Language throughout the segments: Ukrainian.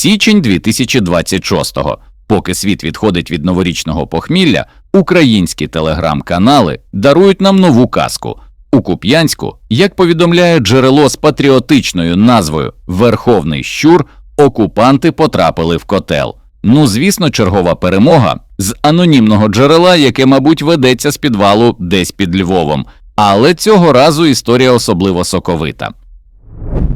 Січень 2026-го. Поки світ відходить від новорічного похмілля, українські телеграм-канали дарують нам нову казку. У Куп'янську, як повідомляє джерело з патріотичною назвою Верховний Щур, окупанти потрапили в котел. Ну, звісно, чергова перемога з анонімного джерела, яке, мабуть, ведеться з підвалу десь під Львовом. Але цього разу історія особливо соковита.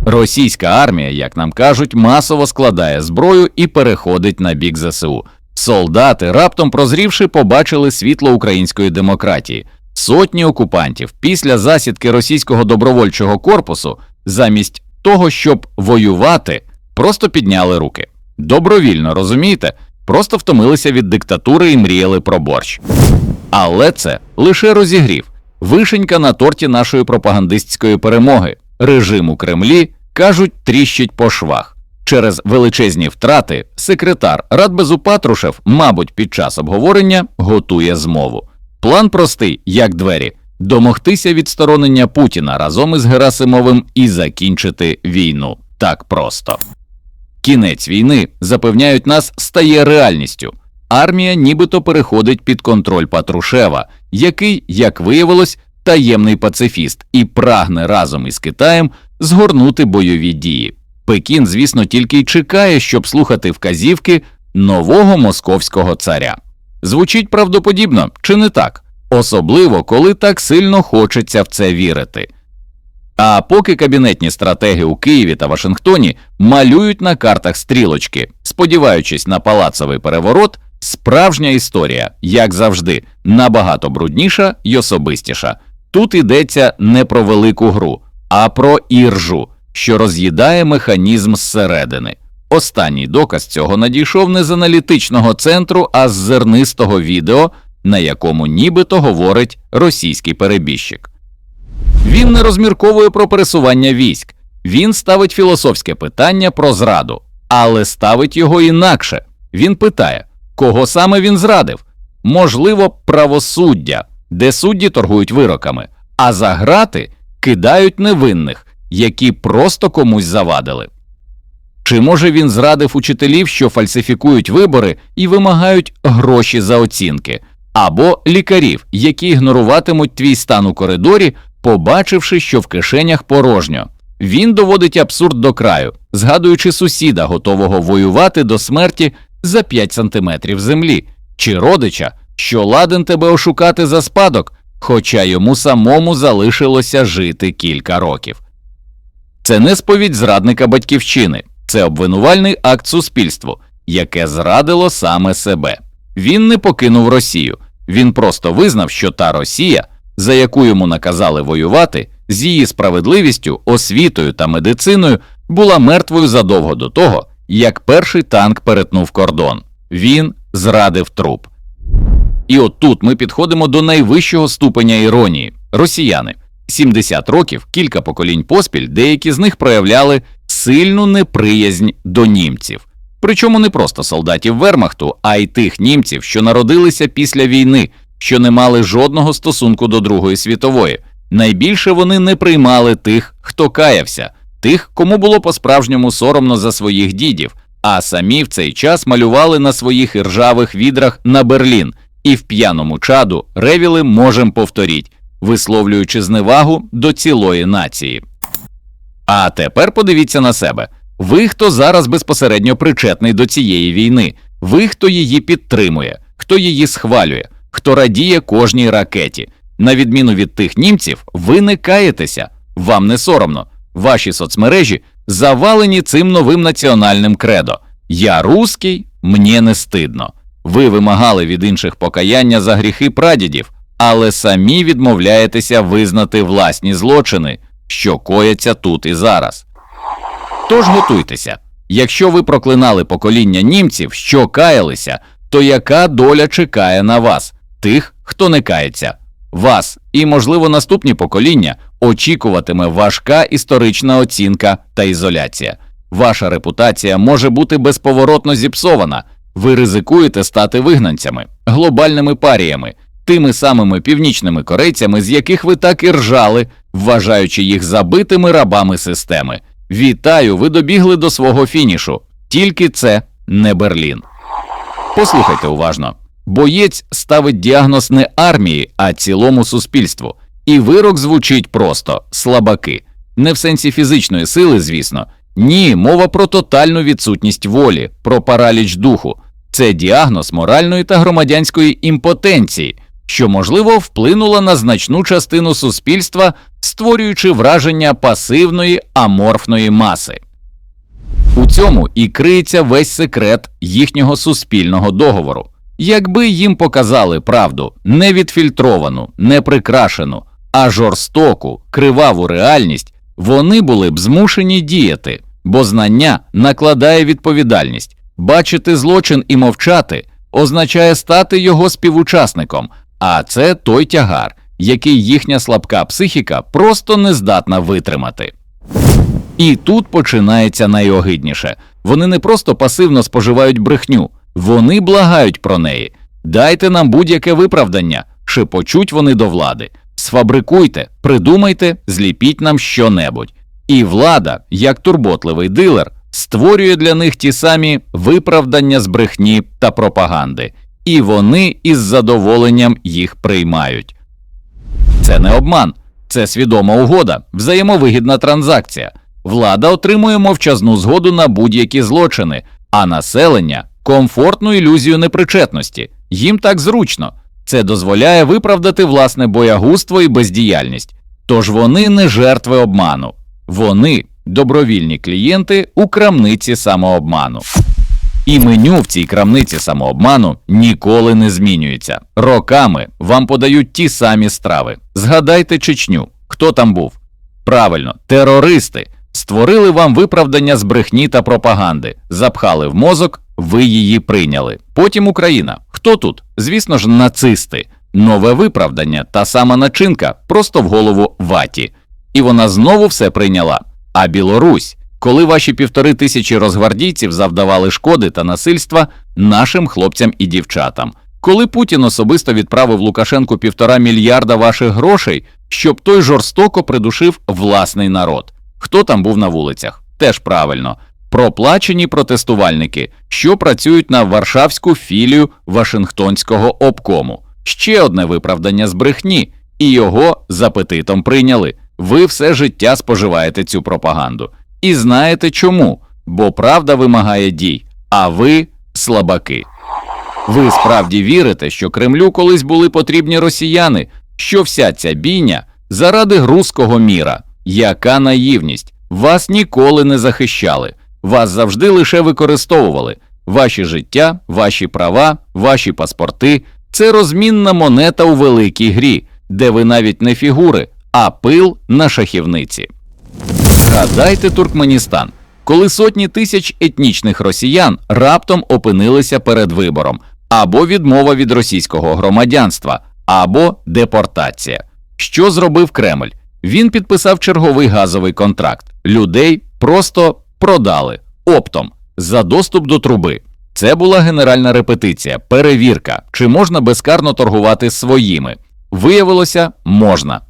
Російська армія, як нам кажуть, масово складає зброю і переходить на бік ЗСУ. Солдати, раптом прозрівши, побачили світло української демократії. Сотні окупантів після засідки російського добровольчого корпусу, замість того, щоб воювати, просто підняли руки. Добровільно розумієте, просто втомилися від диктатури і мріяли про борщ. Але це лише розігрів, вишенька на торті нашої пропагандистської перемоги. Режим у Кремлі кажуть, тріщить по швах. Через величезні втрати секретар Радбезу Патрушев, мабуть, під час обговорення готує змову. План простий, як двері: домогтися відсторонення Путіна разом із Герасимовим і закінчити війну. Так просто. Кінець війни, запевняють нас, стає реальністю. Армія нібито переходить під контроль Патрушева, який, як виявилось, таємний пацифіст і прагне разом із Китаєм згорнути бойові дії. Пекін, звісно, тільки й чекає, щоб слухати вказівки нового московського царя. Звучить правдоподібно, чи не так? Особливо, коли так сильно хочеться в це вірити. А поки кабінетні стратеги у Києві та Вашингтоні малюють на картах стрілочки, сподіваючись на палацовий переворот, справжня історія, як завжди, набагато брудніша й особистіша. Тут йдеться не про велику гру, а про іржу, що роз'їдає механізм зсередини. Останній доказ цього надійшов не з аналітичного центру, а з зернистого відео, на якому нібито говорить російський перебіжчик. Він не розмірковує про пересування військ, він ставить філософське питання про зраду, але ставить його інакше. Він питає, кого саме він зрадив? Можливо, правосуддя, де судді торгують вироками, а за грати кидають невинних, які просто комусь завадили. Чи може він зрадив учителів, що фальсифікують вибори і вимагають гроші за оцінки, або лікарів, які ігноруватимуть твій стан у коридорі, побачивши, що в кишенях порожньо. Він доводить абсурд до краю, згадуючи сусіда, готового воювати до смерті за 5 сантиметрів землі, чи родича, що ладен тебе ошукати за спадок, хоча йому самому залишилося жити кілька років. Це не сповідь зрадника батьківщини, це обвинувальний акт суспільству, яке зрадило саме себе. Він не покинув Росію, він просто визнав, що та Росія, за яку йому наказали воювати, з її справедливістю, освітою та медициною була мертвою задовго до того, як перший танк перетнув кордон. Він зрадив труп. І от тут ми підходимо до найвищого ступеня іронії росіяни. 70 років, кілька поколінь поспіль, деякі з них проявляли сильну неприязнь до німців. Причому не просто солдатів Вермахту, а й тих німців, що народилися після війни, що не мали жодного стосунку до Другої світової. Найбільше вони не приймали тих, хто каявся, тих, кому було по-справжньому соромно за своїх дідів, а самі в цей час малювали на своїх іржавих відрах на Берлін і в п'яному чаду ревіли можем повторіть, висловлюючи зневагу до цілої нації. А тепер подивіться на себе. Ви, хто зараз безпосередньо причетний до цієї війни, ви, хто її підтримує, хто її схвалює, хто радіє кожній ракеті. На відміну від тих німців, ви не каєтеся, вам не соромно. Ваші соцмережі завалені цим новим національним кредо. Я русський, мені не стидно. Ви вимагали від інших покаяння за гріхи прадідів, але самі відмовляєтеся визнати власні злочини, що кояться тут і зараз. Тож готуйтеся. Якщо ви проклинали покоління німців, що каялися, то яка доля чекає на вас, тих, хто не кається? Вас і, можливо, наступні покоління очікуватиме важка історична оцінка та ізоляція. Ваша репутація може бути безповоротно зіпсована. Ви ризикуєте стати вигнанцями, глобальними паріями, тими самими північними корейцями, з яких ви так і ржали, вважаючи їх забитими рабами системи. Вітаю, ви добігли до свого фінішу. Тільки це не Берлін. Послухайте уважно. Боєць ставить діагноз не армії, а цілому суспільству. І вирок звучить просто слабаки. Не в сенсі фізичної сили, звісно. Ні, мова про тотальну відсутність волі, про параліч духу. Це діагноз моральної та громадянської імпотенції, що можливо вплинула на значну частину суспільства, створюючи враження пасивної аморфної маси. У цьому і криється весь секрет їхнього суспільного договору. Якби їм показали правду не відфільтровану, не прикрашену, а жорстоку, криваву реальність, вони були б змушені діяти, бо знання накладає відповідальність. Бачити злочин і мовчати означає стати його співучасником, а це той тягар, який їхня слабка психіка просто не здатна витримати. І тут починається найогидніше. Вони не просто пасивно споживають брехню, вони благають про неї. Дайте нам будь-яке виправдання, шепочуть вони до влади. Сфабрикуйте, придумайте, зліпіть нам щонебудь. І влада, як турботливий дилер, створює для них ті самі виправдання з брехні та пропаганди, і вони із задоволенням їх приймають. Це не обман, це свідома угода, взаємовигідна транзакція. Влада отримує мовчазну згоду на будь-які злочини, а населення комфортну ілюзію непричетності. Їм так зручно. Це дозволяє виправдати власне боягузтво і бездіяльність. Тож вони не жертви обману, вони добровільні клієнти у крамниці самообману. І меню в цій крамниці самообману ніколи не змінюється. Роками вам подають ті самі страви. Згадайте Чечню. Хто там був? Правильно, терористи створили вам виправдання з брехні та пропаганди, запхали в мозок, ви її прийняли. Потім Україна. Хто тут? Звісно ж, нацисти. Нове виправдання, та сама начинка, просто в голову ваті. І вона знову все прийняла. А Білорусь, коли ваші півтори тисячі розгвардійців завдавали шкоди та насильства нашим хлопцям і дівчатам, коли Путін особисто відправив Лукашенку півтора мільярда ваших грошей, щоб той жорстоко придушив власний народ. Хто там був на вулицях? Теж правильно. Проплачені протестувальники, що працюють на Варшавську філію Вашингтонського обкому. Ще одне виправдання з брехні, і його з апетитом прийняли. Ви все життя споживаєте цю пропаганду. І знаєте чому? Бо правда вимагає дій, а ви слабаки. Ви справді вірите, що Кремлю колись були потрібні росіяни, що вся ця бійня заради грузького міра. Яка наївність? Вас ніколи не захищали, вас завжди лише використовували. Ваші життя, ваші права, ваші паспорти це розмінна монета у великій грі, де ви навіть не фігури, а пил на шахівниці. Згадайте Туркменістан, коли сотні тисяч етнічних росіян раптом опинилися перед вибором або відмова від російського громадянства, або депортація. Що зробив Кремль? Він підписав черговий газовий контракт. Людей просто продали оптом за доступ до труби. Це була генеральна репетиція, перевірка, чи можна безкарно торгувати своїми. Виявилося, можна.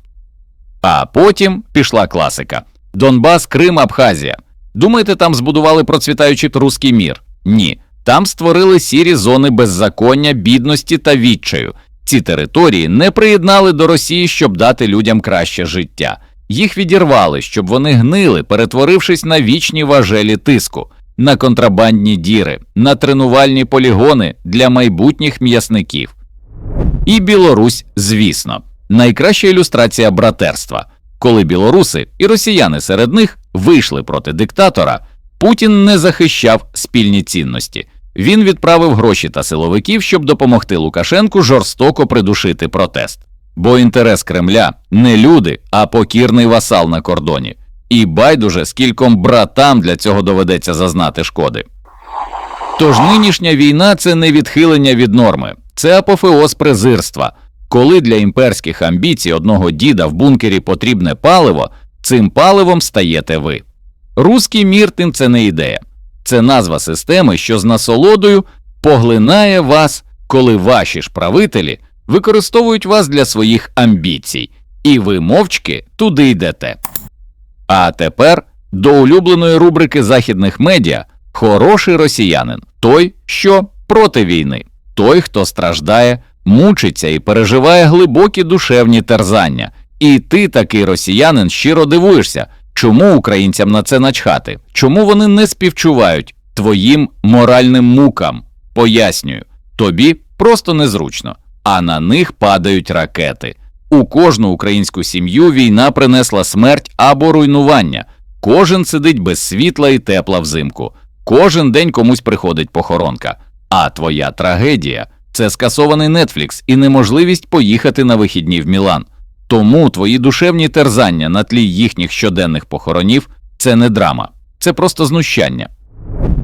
А потім пішла класика: Донбас, Крим, Абхазія. Думаєте, там збудували процвітаючий руський мір? Ні. Там створили сірі зони беззаконня, бідності та відчаю. Ці території не приєднали до Росії, щоб дати людям краще життя. Їх відірвали, щоб вони гнили, перетворившись на вічні важелі тиску, на контрабандні діри, на тренувальні полігони для майбутніх м'ясників. І Білорусь, звісно, найкраща ілюстрація братерства. Коли білоруси і росіяни серед них вийшли проти диктатора, Путін не захищав спільні цінності. Він відправив гроші та силовиків, щоб допомогти Лукашенку жорстоко придушити протест. Бо інтерес Кремля не люди, а покірний васал на кордоні. І байдуже скільком братам для цього доведеться зазнати шкоди. Тож нинішня війна це не відхилення від норми, це апофеоз презирства. Коли для імперських амбіцій одного діда в бункері потрібне паливо, цим паливом стаєте ви. Руський мір тим це не ідея, це назва системи, що з насолодою поглинає вас, коли ваші ж правителі використовують вас для своїх амбіцій, і ви мовчки туди йдете. А тепер до улюбленої рубрики західних медіа Хороший росіянин той, що проти війни, той, хто страждає, мучиться і переживає глибокі душевні терзання. І ти, такий росіянин, щиро дивуєшся, чому українцям на це начхати, чому вони не співчувають твоїм моральним мукам. Пояснюю, тобі просто незручно, а на них падають ракети. У кожну українську сім'ю війна принесла смерть або руйнування. Кожен сидить без світла і тепла взимку. Кожен день комусь приходить похоронка. А твоя трагедія це скасований Нетфлікс і неможливість поїхати на вихідні в Мілан. Тому твої душевні терзання на тлі їхніх щоденних похоронів це не драма, це просто знущання.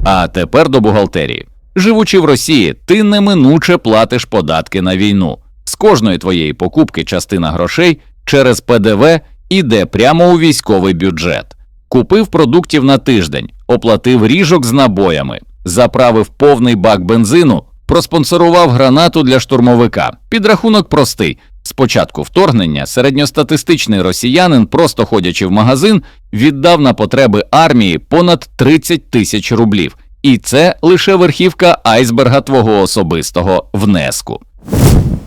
А тепер до бухгалтерії. Живучи в Росії, ти неминуче платиш податки на війну. З кожної твоєї покупки частина грошей через ПДВ іде прямо у військовий бюджет. Купив продуктів на тиждень, оплатив ріжок з набоями, заправив повний бак бензину, проспонсорував гранату для штурмовика. Підрахунок простий. З початку вторгнення середньостатистичний росіянин, просто ходячи в магазин, віддав на потреби армії понад 30 тисяч рублів. І це лише верхівка айсберга твого особистого внеску.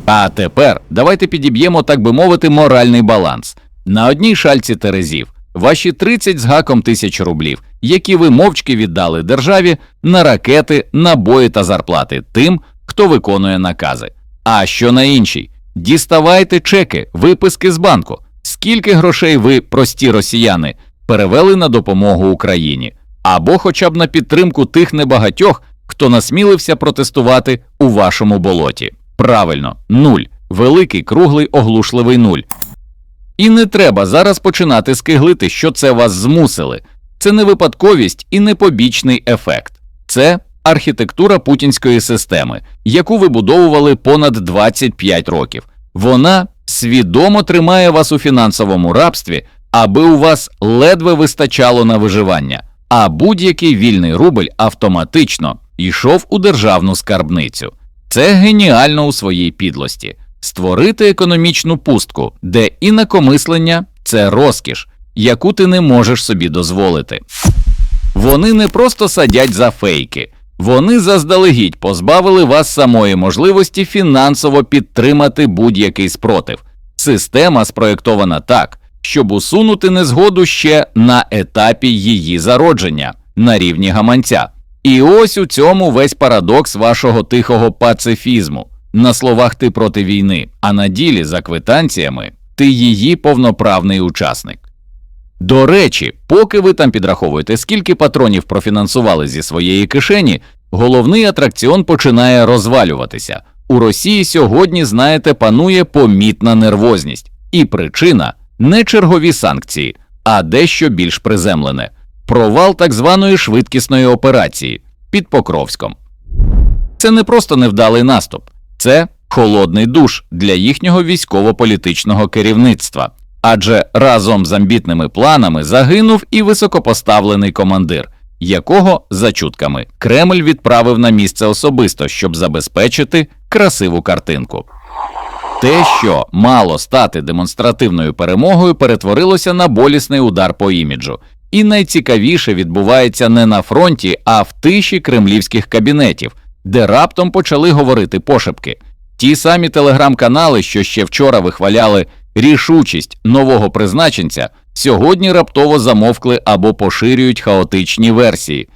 А тепер давайте підіб'ємо, так би мовити, моральний баланс. На одній шальці терезів ваші 30 з гаком тисяч рублів, які ви мовчки віддали державі на ракети, набої та зарплати тим, хто виконує накази. А що на іншій? Діставайте чеки, виписки з банку. Скільки грошей ви, прості росіяни, перевели на допомогу Україні, або хоча б на підтримку тих небагатьох, хто насмілився протестувати у вашому болоті. Правильно, нуль. Великий, круглий, оглушливий нуль. І не треба зараз починати скиглити, що це вас змусили. Це не випадковість і не побічний ефект. Це архітектура путінської системи, яку вибудовували понад 25 років. Вона свідомо тримає вас у фінансовому рабстві, аби у вас ледве вистачало на виживання, а будь-який вільний рубль автоматично йшов у державну скарбницю. Це геніально у своїй підлості створити економічну пустку, де інакомислення це розкіш, яку ти не можеш собі дозволити. Вони не просто садять за фейки, вони заздалегідь позбавили вас самої можливості фінансово підтримати будь-який спротив. Система спроєктована так, щоб усунути незгоду ще на етапі її зародження на рівні гаманця. І ось у цьому весь парадокс вашого тихого пацифізму. На словах ти проти війни, а на ділі за квитанціями ти її повноправний учасник. До речі, поки ви там підраховуєте, скільки патронів профінансували зі своєї кишені, головний атракціон починає розвалюватися. У Росії сьогодні, знаєте, панує помітна нервозність, і причина не чергові санкції, а дещо більш приземлене провал так званої швидкісної операції під Покровськом. Це не просто невдалий наступ, це холодний душ для їхнього військово-політичного керівництва. Адже разом з амбітними планами загинув і високопоставлений командир, якого, за чутками, Кремль відправив на місце особисто, щоб забезпечити красиву картинку. Те, що мало стати демонстративною перемогою, перетворилося на болісний удар по іміджу. І найцікавіше відбувається не на фронті, а в тиші кремлівських кабінетів, де раптом почали говорити пошепки. Ті самі телеграм-канали, що ще вчора вихваляли рішучість нового призначенця, сьогодні раптово замовкли або поширюють хаотичні версії.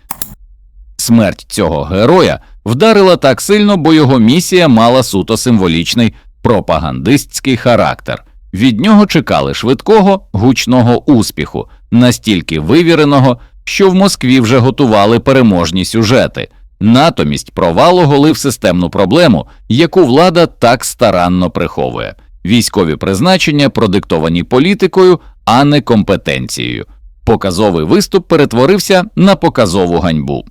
Смерть цього героя вдарила так сильно, бо його місія мала суто символічний пропагандистський характер. Від нього чекали швидкого гучного успіху, настільки вивіреного, що в Москві вже готували переможні сюжети. Натомість провал оголив системну проблему, яку влада так старанно приховує. Військові призначення продиктовані політикою, а не компетенцією. Показовий виступ перетворився на показову ганьбу.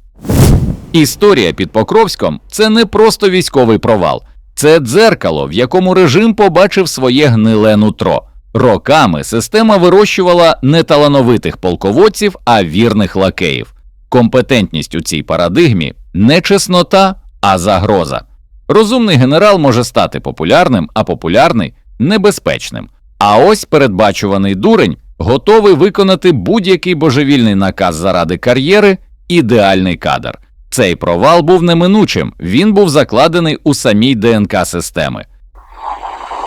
Історія під Покровськом це не просто військовий провал, це дзеркало, в якому режим побачив своє гниле нутро. Роками система вирощувала не талановитих полководців, а вірних лакеїв. Компетентність у цій парадигмі не чеснота, а загроза. Розумний генерал може стати популярним, а популярний небезпечним. А ось передбачуваний дурень готовий виконати будь-який божевільний наказ заради кар'єри ідеальний кадр. Цей провал був неминучим, він був закладений у самій ДНК системи.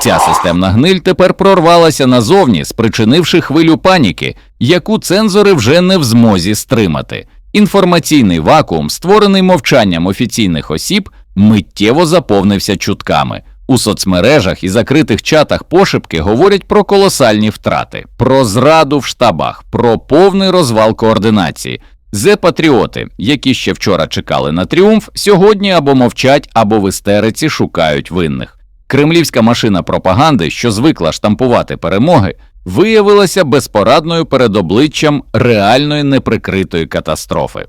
Ця системна гниль тепер прорвалася назовні, спричинивши хвилю паніки, яку цензори вже не в змозі стримати. Інформаційний вакуум, створений мовчанням офіційних осіб, миттєво заповнився чутками. У соцмережах і закритих чатах пошепки говорять про колосальні втрати, про зраду в штабах, про повний розвал координації. Зе-патріоти, які ще вчора чекали на тріумф, сьогодні або мовчать, або в істериці шукають винних. Кремлівська машина пропаганди, що звикла штампувати перемоги, виявилася безпорадною перед обличчям реальної неприкритої катастрофи.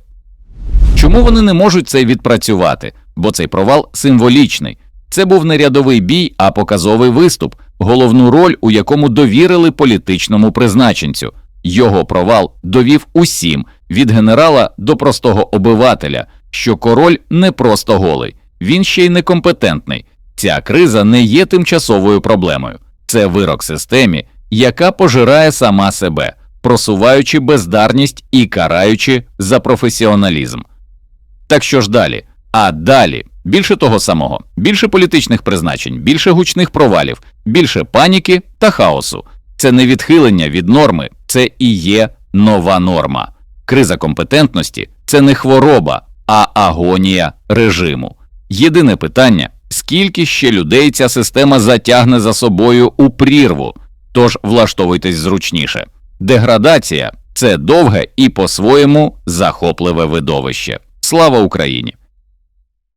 Чому вони не можуть це відпрацювати? Бо цей провал символічний. Це був не рядовий бій, а показовий виступ, головну роль, у якому довірили політичному призначенцю. Його провал довів усім від генерала до простого обивателя, що король не просто голий, він ще й некомпетентний. Ця криза не є тимчасовою проблемою, це вирок системі, яка пожирає сама себе, просуваючи бездарність і караючи за професіоналізм. Так що ж далі? А далі більше того самого, більше політичних призначень, більше гучних провалів, більше паніки та хаосу. Це не відхилення від норми, це і є нова норма. Криза компетентності це не хвороба, а агонія режиму. Єдине питання скільки ще людей ця система затягне за собою у прірву, тож влаштовуйтесь зручніше. Деградація це довге і по-своєму захопливе видовище. Слава Україні!